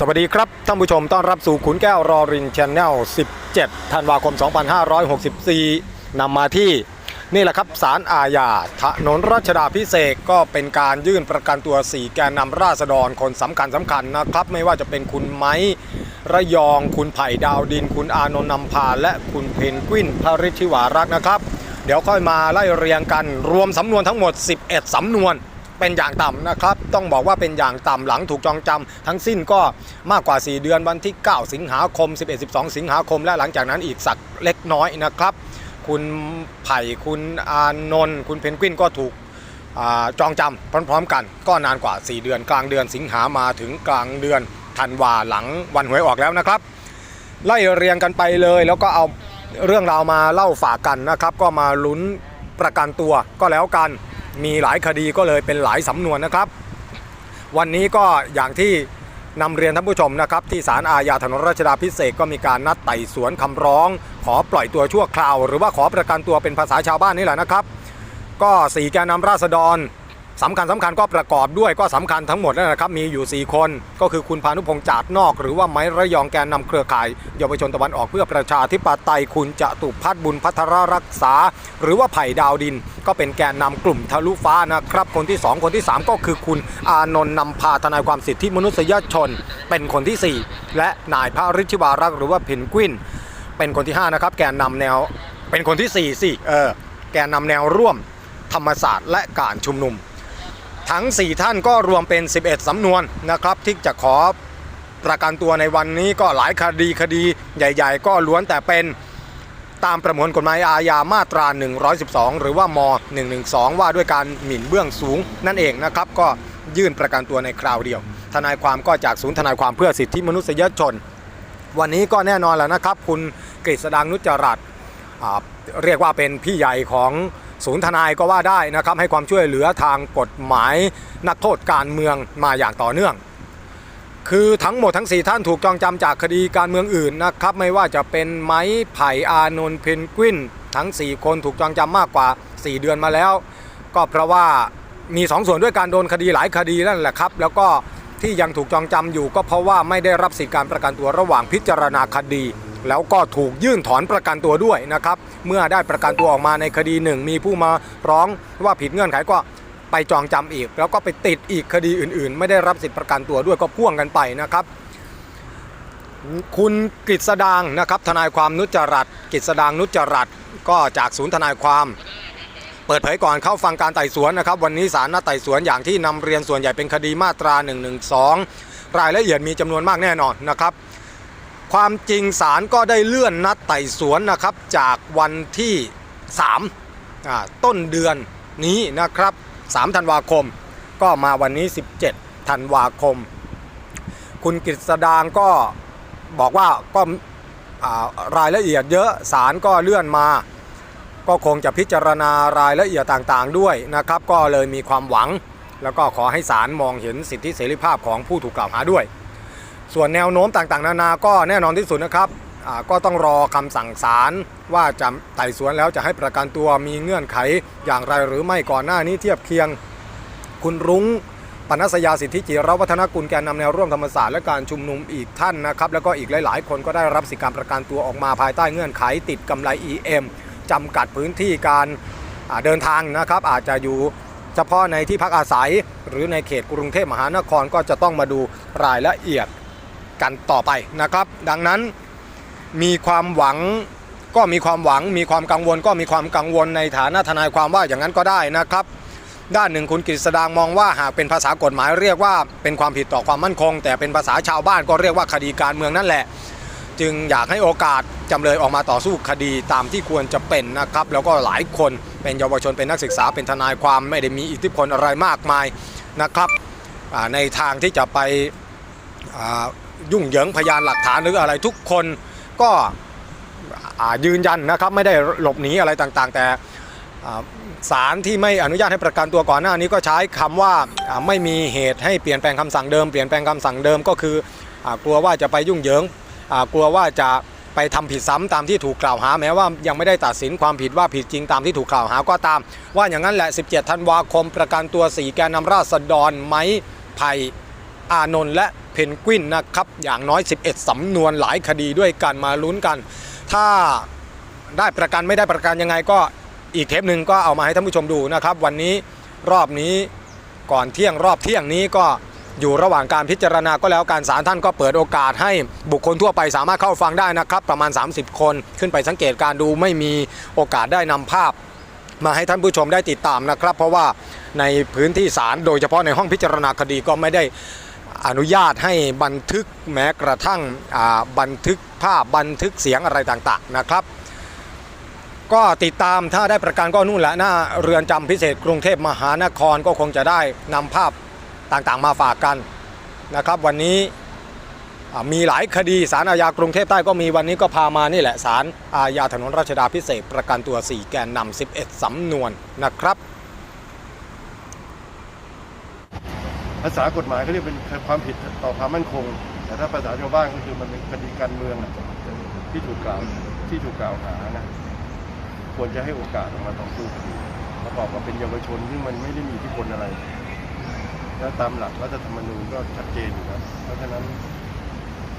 สวัสดีครับท่านผู้ชมต้อนรับสู่ขุนแก้วรอริงชแนล 17 ธันวาคม 2564 นำมาที่นี่แหละครับศาลอาญาถนนรัชดาพิเศษกก็เป็นการยื่นประกันตัว 4 แกนนำราษฎรคนสำคัญสำคัญนะครับ ไม่ว่าจะเป็นคุณไม้ระยอง คุณไผ่ดาวดิน คุณอานนท์นำพา และคุณเพนกวินพระฤทธิวารักษ์นะครับ เดี๋ยวค่อยมาไล่เรียงกันรวมสำนวนทั้งหมด 11 สำนวน เป็นอย่างต่ำนะครับ ต้องบอกว่าเป็นอย่างต่ำหลังถูกจองจำทั้งสิ้นก็มากกว่า 4 เดือนวันที่ 9 สิงหาคม 11 12 สิงหาคม และหลังจากนั้นอีกสักเล็กน้อยนะครับ คุณไผ่คุณอานนท์คุณเพนกวินก็ถูกอจองจำพร้อม ๆ กัน ก็นานกว่า 4 เดือนกลางเดือนสิงหามาถึงกลางเดือนธันวาหลังวันหวยออกแล้วนะครับ ไล่เรียงกันไปเลยแล้วก็เอาเรื่องราวมาเล่าฝากกันนะครับ ก็มาลุ้นประกันตัวก็แล้วกัน มีหลายคดีก็เลยเป็นหลายสำนวนนะครับ วันนี้ก็อย่างที่นำเรียนท่านผู้ชมนะครับ ที่ศาลอาญาถนนรัชดาพิเศษกก็มีการนัดไต่สวนคำร้อง ขอปล่อยตัวชั่วคราว หรือว่าขอประกันตัวเป็นภาษาชาวบ้านนี่แหละนะครับ ก็สี่แกนนำราษฎร สำคัญสำคัญก็ประกอบด้วยก็สำคัญทั้งหมดนั่นแหละครับมีอยู่ 4 คน ก็คือคุณพานุพงษ์จาดนอก หรือว่าไม้ระยองแกนนำเครือข่ายเยาวชนตะวันออกเพื่อประชาธิปไตยคุณจตุพัฒน์บุญพัทรรักษา หรือว่าไผ่ดาวดิน ก็เป็นแกนนำกลุ่มทะลุฟ้านะครับ คนที่ 2 คนที่ 3 ก็คือคุณอานนท์นำพาทนายความสิทธิมนุษยชน เป็นคนทีสี่4 และนายพระฤทธิวารักษ์หรือว่าเพนกวิน เป็นคนที่5นะครับแกนนำแนวเป็นคนที่4สิเออแกนนำแนวร่วมธรรมศาสตร์และการชุมนุม ทั้ง 4 ท่านก็รวมเป็น 11 สำนวนนะครับ ที่จะขอประกันตัวในวันนี้ก็หลายคดีคดีใหญ่ ๆ ก็ล้วนแต่เป็นตามประมวลกฎหมายอาญามาตรา 112 หรือว่าม 112 ว่าด้วยการหมิ่นเบื้องสูงนั่นเองนะครับ ก็ยื่นประกันตัวในคราวเดียว ทนายความก็จากศูนย์ทนายความเพื่อสิทธิมนุษยชน วันนี้ก็แน่นอนแล้วนะครับ คุณกฤษดางนุจรัตเรียกว่าเป็นพี่ใหญ่ของ ศูนย์ทนายก็ว่าได้นะครับให้ความช่วยเหลือทางกฎหมายนักโทษการเมืองมาอย่างต่อเนื่อง คือทั้งหมดทั้ง 4 ท่านถูกจองจำจากคดีการเมืองอื่นนะครับไม่ว่าจะเป็นไม้ไผ่อานนท์เพนกวินทั้ง 4 คนถูกจองจำมากกว่า 4 เดือนมาแล้ว ก็เพราะว่ามี 2 ส่วนด้วยการโดนคดีหลายคดีนั่นแหละครับ แล้วก็ที่ยังถูกจองจำอยู่ก็เพราะว่าไม่ได้รับสิทธิการประกันตัวระหว่างพิจารณาคดี แล้วก็ถูกยื่นถอนประกันตัวด้วยนะครับ เมื่อได้ประกันตัวออกมาในคดีหนึ่งมีผู้มาร้องว่าผิดเงื่อนไขก็ไปจองจำอีก แล้วก็ไปติดอีกคดีอื่น ๆ ไม่ได้รับสิทธิประกันตัวด้วยก็พ่วงกันไปนะครับ คุณกฤษดางนะครับทนายความนุจรัตกฤษดางนุจรัตก็จากศูนย์ทนายความ เปิดเผยก่อนเข้าฟังการไต่สวนนะครับ วันนี้ศาลนัดไต่สวนอย่างที่นำเรียนส่วนใหญ่เป็นคดีมาตรา 112 รายละเอียดมีจำนวนมากแน่นอนนะครับ ความจริงศาลก็ได้เลื่อนนัดไต่สวนนะครับจากวันที่ 3 ต้นเดือนนี้นะครับ 3 ธันวาคม ก็มาวันนี้ 17 ธันวาคม คุณกฤษดางก็บอกว่าก็รายละเอียดเยอะศาลก็เลื่อนมา ก็คงจะพิจารณารายละเอียดต่างๆด้วยนะครับ ก็เลยมีความหวัง แล้วก็ขอให้ศาลมองเห็นสิทธิเสรีภาพของผู้ถูกกล่าวหาด้วย ส่วนแนวโน้มต่างๆ นานาก็แน่นอนที่สุดนะครับก็ต้องรอคำสั่งศาลว่าจะไต่สวนแล้วจะให้ประกันตัวมีเงื่อนไขอย่างไรหรือไม่ก่อนหน้านี้เทียบเคียงคุณรุ้งปนัสยาสิทธิจิรวัฒนกุลแกนนำแนวร่วมธรรมศาสตร์และการชุมนุมอีกท่านนะครับแล้วก็อีกหลาย ๆ คนก็ได้รับสิทธิการประกันตัวออกมาภายใต้เงื่อนไขติดกำไร EM จำกัดพื้นที่การเดินทางนะครับ อาจจะอยู่เฉพาะในที่พักอาศัย หรือในเขตกรุงเทพมหานครก็จะต้องมาดูรายละเอียด กันต่อไปนะครับ ดังนั้นมีความหวังก็มีความหวัง มีความกังวลก็มีความกังวลในฐานะทนายความว่าอย่างนั้นก็ได้นะครับ ด้านหนึ่งคุณกฤษดางมองว่าหากเป็นภาษากฎหมายเรียกว่าเป็นความผิดต่อความมั่นคง แต่เป็นภาษาชาวบ้านก็เรียกว่าคดีการเมืองนั่นแหละ จึงอยากให้โอกาสจำเลยออกมาต่อสู้คดีตามที่ควรจะเป็นนะครับ แล้วก็หลายคนเป็นเยาวชนเป็นนักศึกษาเป็นทนายความไม่ได้มีอิทธิพลอะไรมากมายนะครับในทางที่จะไป ยุ่งเหยิงพยานหลักฐานหรืออะไรทุกคนก็ยืนยันนะครับไม่ได้หลบหนีอะไรต่างๆ แต่อ่าศาลที่ไม่อนุญาตให้ประกันตัวก่อนหน้านี้ก็ใช้คำว่าอ่าไม่มีเหตุให้เปลี่ยนแปลงคำสั่งเดิมเปลี่ยนแปลงคำสั่งเดิมก็คืออกลัวว่าจะไปยุ่งเหยิงกลัวว่าจะไปทำผิดซ้ำตามที่ถูกกล่าวหา แม้ว่ายังไม่ได้ตัดสินความผิดว่าผิดจริงตามที่ถูกกล่าวหาก็ตาม ว่าอย่างนั้นแหละ 17 ธันวาคมประกันตัว 4 แกนนำราษฎรไม้ไผ่ อานนท์และเพนกวินนะครับอย่างน้อย 11 สำนวนหลายคดีด้วยกันมาลุ้นกัน ถ้าได้ประกันไม่ได้ประกันยังไงก็อีกเทปหนึ่งก็เอามาให้ท่านผู้ชมดูนะครับ วันนี้รอบนี้ก่อนเที่ยงรอบเที่ยงนี้ก็อยู่ระหว่างการพิจารณาก็แล้วการศาลท่านก็เปิดโอกาสให้บุคคลทั่วไปสามารถเข้าฟังได้นะครับ ประมาณ 30 คนขึ้นไปสังเกตการดูไม่มีโอกาสได้นำภาพ มาให้ท่านผู้ชมได้ติดตามนะครับ เพราะว่าในพื้นที่ศาลโดยเฉพาะในห้องพิจารณาคดีก็ไม่ได้ อนุญาตให้บันทึกแม้กระทั่งบันทึกภาพบันทึกเสียงอะไรต่างๆนะครับ ก็ติดตามถ้าได้ประกันก็นู่นแหละหน้าเรือนจำพิเศษกรุงเทพมหานครก็คงจะได้นำภาพต่างๆมาฝากกันนะครับ วันนี้มีหลายคดีสารอาญากรุงเทพใต้ก็มีวันนี้ก็พามานี่แหละสารอาญาถนนรัชดาพิเศษประกันตัว 4 แกนนำ11สำนวนนะครับ ภาษากฎหมายเขาเรียกเป็นความผิดต่อความมั่นคง แต่ถ้าภาษาชาวบ้านก็คือมันเป็นคดีการเมืองอะที่ถูกกล่าวที่ถูกกล่าวหานะควรจะให้โอกาสออกมาต่อสู้คดีประกอบกับเป็นเยาวชนที่งมันไม่ได้มีอิทธิพลอะไร แล้วตามหลักรัฐธรรมนูญก็ชัดเจนอยู่แล้วเพราะฉะนั้น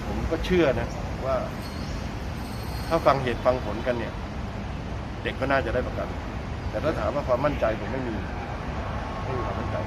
ผมก็เชื่อนะว่า ถ้าฟังเหตุฟังผลกันเนี่ย เด็กก็น่าจะได้ประกัน แต่ถ้าถามว่าความมั่นใจผมไม่มีไม่มีความมั่นใจ